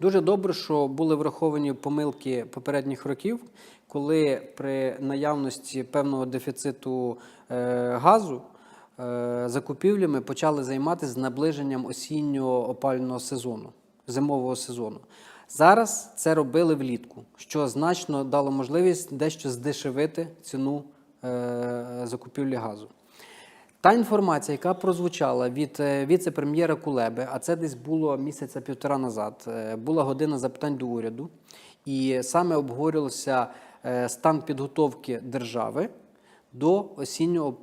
Дуже добре, що були враховані помилки попередніх років, коли при наявності певного дефіциту е, газу е, закупівлями почали займатися з наближенням осіннього опального сезону, зимового сезону. Зараз це робили влітку, що значно дало можливість дещо здешевити ціну е, закупівлі газу. Та інформація, яка прозвучала від е, віце-прем'єра Кулеби, а це десь було місяця півтора назад, е, була година запитань до уряду, і саме обговорювався е, стан підготовки держави до осіннього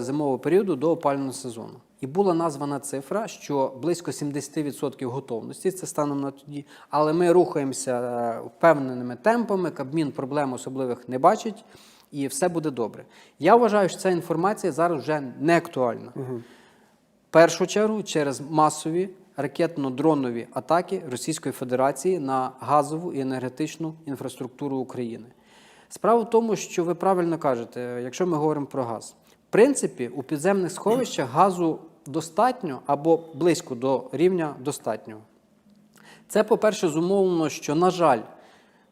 зимового періоду до опалювального сезону. І була названа цифра, що близько 70% готовності це станом на тоді. Але ми рухаємося впевненими темпами. Кабмін проблем особливих не бачить, і все буде добре. Я вважаю, що ця інформація зараз вже не актуальна. В першу чергу через масові ракетно-дронові атаки Російської Федерації на газову і енергетичну інфраструктуру України. Справа в тому, що ви правильно кажете, якщо ми говоримо про газ. В принципі, у підземних сховищах газу достатньо або близько до рівня достатнього. Це, по-перше, зумовлено, що, на жаль,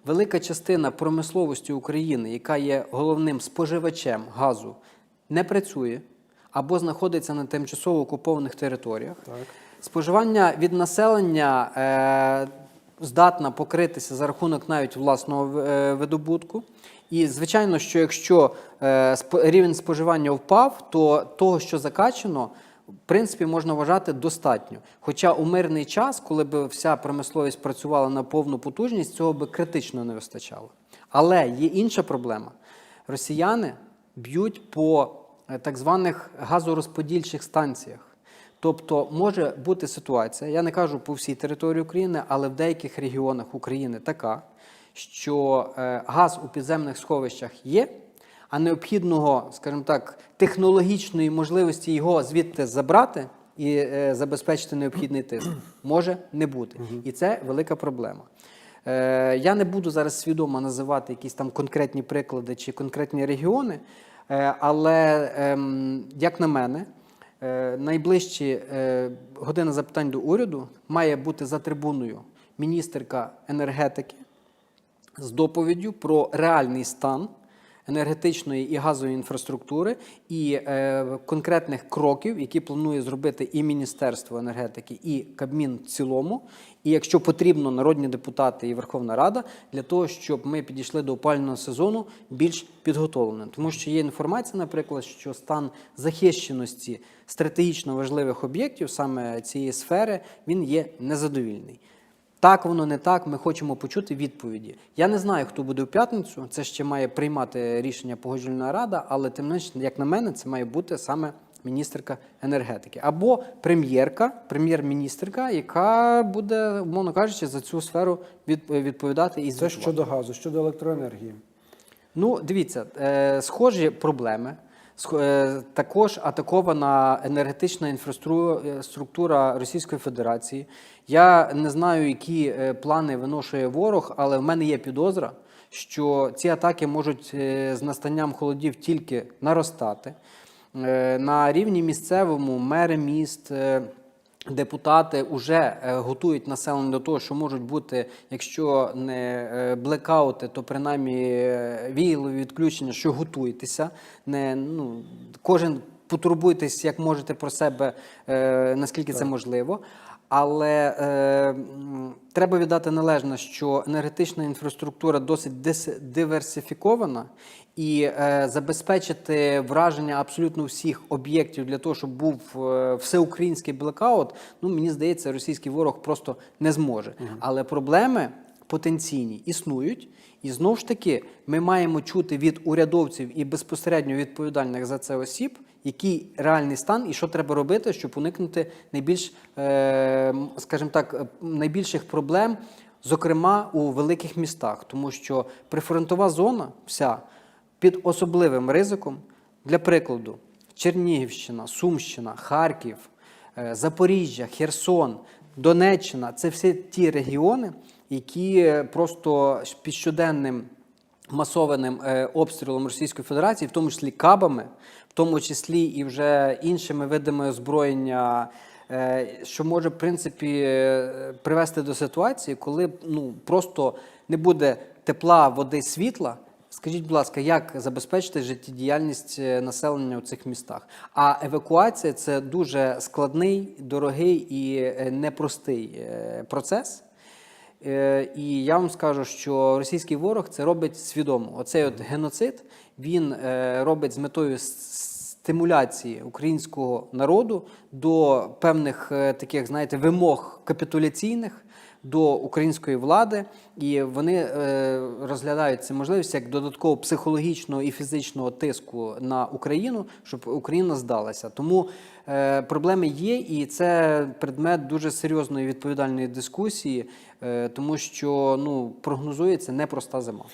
велика частина промисловості України, яка є головним споживачем газу, не працює або знаходиться на тимчасово окупованих територіях. Так. Споживання від населення е, здатна покритися за рахунок навіть власного е, видобутку. І звичайно, що якщо е, рівень споживання впав, то того, що закачано, принципі, можна вважати достатньо. Хоча у мирний час, коли б вся промисловість працювала на повну потужність, цього би критично не вистачало. Але є інша проблема. Росіяни б'ють по е, так званих газорозподільчих станціях. Тобто може бути ситуація, я не кажу по всій території України, але в деяких регіонах України така, що е, газ у підземних сховищах є, а необхідного, скажімо так, технологічної можливості його звідти забрати і е, забезпечити необхідний тиск може не бути. І це велика проблема. Е, Я не буду зараз свідомо називати якісь там конкретні приклади чи конкретні регіони, е, але, ем, як на мене, е, найближчі е, година запитань до уряду має бути за трибуною міністерка енергетики з доповіддю про реальний стан енергетичної і газової інфраструктури і е, конкретних кроків, які планує зробити і Міністерство енергетики, і Кабмін в цілому. І якщо потрібно, народні депутати і Верховна Рада для того, щоб ми підійшли до опалювального сезону більш підготовленим. Тому що є інформація, наприклад, що стан захищеності стратегічно важливих об'єктів саме цієї сфери він є незадовільний. Так, воно не так. Ми хочемо почути відповіді. Я не знаю, хто буде в п'ятницю. Це ще має приймати рішення погоджувальна рада, але тим не менш, як на мене, це має бути саме міністерка енергетики або прем'єрка, прем'єр-міністерка, яка буде, умовно кажучи, за цю сферу від- відповідати і Це щодо газу, щодо електроенергії. Ну, дивіться, е, схожі проблеми. Е, Також атакована енергетична інфраструктура структура Російської Федерації. Я не знаю, які е, плани виношує ворог, але в мене є підозра, що ці атаки можуть е, з настанням холодів тільки наростати. Е, На рівні місцевому мери міст. Е, Депутати вже готують населення до того, що можуть бути, якщо не е, блекаути, то принаймні е, віялові відключення, що готуйтеся. Не, ну, кожен потурбуйтесь, як можете про себе, наскільки наскільки це можливо. Але е, треба віддати належне, що енергетична інфраструктура досить диверсифікована і е, забезпечити враження абсолютно всіх об'єктів для того, щоб був е, всеукраїнський блекаут, ну мені здається, російський ворог просто не зможе. Але проблеми потенційні існують. І знову ж таки, ми маємо чути від урядовців і безпосередньо відповідальних за це осіб, який реальний стан і що треба робити, щоб уникнути найбільш, е, скажімо так, найбільших проблем, зокрема у великих містах, тому що прифронтова зона вся під особливим ризиком. Для прикладу, Чернігівщина, Сумщина, Харків, е, Запоріжжя, Херсон, Донеччина це всі ті регіони, які просто під щоденним масованим е, обстрілом Російської Федерації, в тому числі кабами, в тому числі і вже іншими видами озброєння е, що може в принципі е, привести до ситуації, коли ну просто не буде тепла, води, світла. Скажіть, будь ласка, як забезпечити життєдіяльність населення у цих містах? А евакуація це дуже складний, дорогий і непростий процес. Е, І я вам скажу, що російський ворог це робить свідомо. Оцей от геноцид він е, робить з метою стимуляції українського народу до певних е, таких, знаєте, вимог капітуляційних до української влади, і вони е, розглядають це можливість як додатково психологічного і фізичного тиску на Україну, щоб Україна здалася. Тому е, проблеми є, і це предмет дуже серйозної відповідальної дискусії, тому що ну прогнозується непроста зима.